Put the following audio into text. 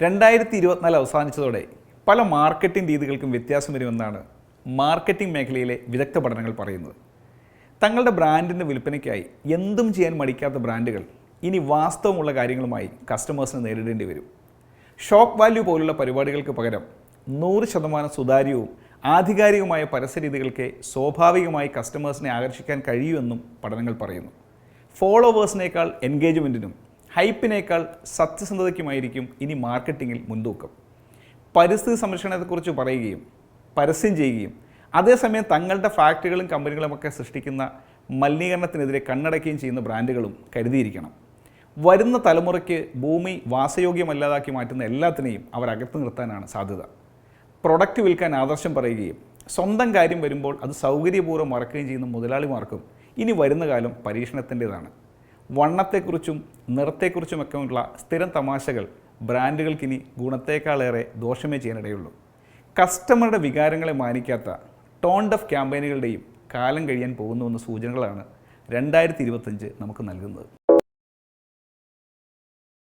രണ്ടായിരത്തി ഇരുപത്തിനാല് അവസാനിച്ചതോടെ പല മാർക്കറ്റിംഗ് രീതികൾക്കും വ്യത്യാസം വരുമെന്നാണ് മാർക്കറ്റിംഗ് മേഖലയിലെ വിദഗ്ധ പഠനങ്ങൾ പറയുന്നത്. തങ്ങളുടെ ബ്രാൻഡിന്റെ വിൽപ്പനയ്ക്കായി എന്തും ചെയ്യാൻ മടിക്കാത്ത ബ്രാൻഡുകൾ ഇനി വാസ്തവമുള്ള കാര്യങ്ങളുമായി കസ്റ്റമേഴ്സിന് നേരിടേണ്ടി വരും. ഷോക്ക് വാല്യൂ പോലുള്ള പരിപാടികൾക്ക് പകരം നൂറ് ശതമാനം സുതാര്യവും ആധികാരികമായ പരസ്യരീതികൾക്ക് സ്വാഭാവികമായി കസ്റ്റമേഴ്സിനെ ആകർഷിക്കാൻ കഴിയുമെന്നും പഠനങ്ങൾ പറയുന്നു. ഫോളോവേഴ്സിനേക്കാൾ എൻഗേജ്മെന്റിനും ഹൈപ്പിനേക്കാൾ സത്യസന്ധതയ്ക്കുമായിരിക്കും ഇനി മാർക്കറ്റിങ്ങിൽ മുൻതൂക്കം. പരിസ്ഥിതി സംരക്ഷണത്തെക്കുറിച്ച് പറയുകയും പരസ്യം ചെയ്യുകയും അതേസമയം തങ്ങളുടെ ഫാക്ടറികളും കമ്പനികളുമൊക്കെ സൃഷ്ടിക്കുന്ന മലിനീകരണത്തിനെതിരെ കണ്ണടയ്ക്കുകയും ചെയ്യുന്ന ബ്രാൻഡുകളും കരുതിയിരിക്കണം. വരുന്ന തലമുറയ്ക്ക് ഭൂമി വാസയോഗ്യമല്ലാതാക്കി മാറ്റുന്ന എല്ലാത്തിനെയും അവർ അകത്ത് നിർത്താനാണ് സാധ്യത. പ്രൊഡക്റ്റ് വിൽക്കാൻ ആദർശം പറയുകയും സ്വന്തം കാര്യം വരുമ്പോൾ അത് സൗകര്യപൂർവം മറക്കുകയും ചെയ്യുന്ന മുതലാളിമാർക്കും ഇനി വരുന്ന കാലം പരീക്ഷണത്തിന്റെതാണ്. വണ്ണത്തെക്കുറിച്ചും നിറത്തെക്കുറിച്ചുമൊക്കെയുള്ള സ്ഥിരം തമാശകൾ ബ്രാൻഡുകൾക്കിനി ഗുണത്തേക്കാളേറെ ദോഷമേ ചെയ്യാനിടയുള്ളൂ. കസ്റ്റമറുടെ വികാരങ്ങളെ മാനിക്കാത്ത ടോൺ ഡഫ് ക്യാമ്പയിനുകളുടെയും കാലം കഴിയാൻ പോകുന്നുവെന്ന സൂചനകളാണ് രണ്ടായിരത്തി ഇരുപത്തഞ്ച് നമുക്ക് നൽകുന്നത്.